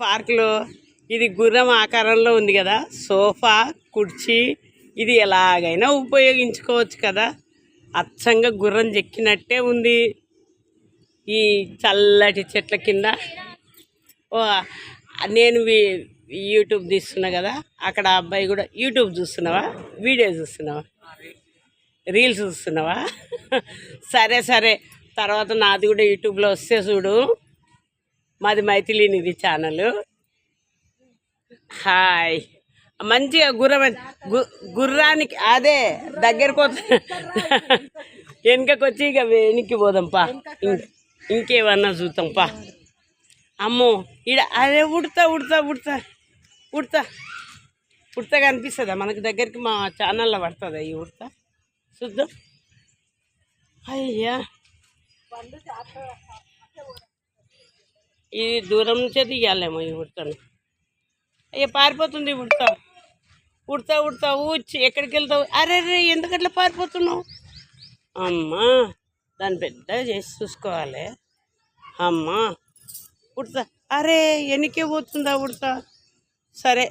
పార్కులో ఇది గుర్రం ఆకారంలో ఉంది కదా. సోఫా కుర్చీ ఇది ఎలాగైనా ఉపయోగించుకోవచ్చు కదా. అచ్చంగా గుర్రం చెక్కినట్టే ఉంది. ఈ చల్లటి చెట్ల కింద. ఓ నేను యూట్యూబ్ తీస్తున్నా కదా. అక్కడ అబ్బాయి కూడా యూట్యూబ్ చూస్తున్నావా? వీడియో చూస్తున్నావా? రీల్స్ చూస్తున్నావా? సరే సరే. తర్వాత నాది కూడా యూట్యూబ్లో వస్తే చూడు. మాది మైథిలి నిధి ఛానల్. హాయ్. మంచిగా గుర్రం గు- గుర్రానికి అదే దగ్గరకు వస్తే వెనుకకు వచ్చి ఇక వెనక్కి పోదాంపా ఇంకేమన్నా చూద్దాంపా అమ్మో ఈడ అదే ఉడతా ఉడతా ఉడతా ఉడతా. ఉడతా కనిపిస్తుందా మనకి దగ్గరికి మా ఛానల్లో పడుతుందా ఈ ఉడతా? చూద్దాం. అయ్యా ఇది దూరం నుంచే తీయాలేమో ఈ ఉడతను. అయ్యో పారిపోతుంది ఈ ఉడత. ఉడతా ఉడతా ఊచి ఎక్కడికి వెళ్తావు? అరే రే ఎందుకట్లా పారిపోతున్నావు? అమ్మా దాన్ని పెద్ద చేసి చూసుకోవాలి. అమ్మా ఉడతా. అరే ఎన్నికే పోతుందా ఉడతా? సరే.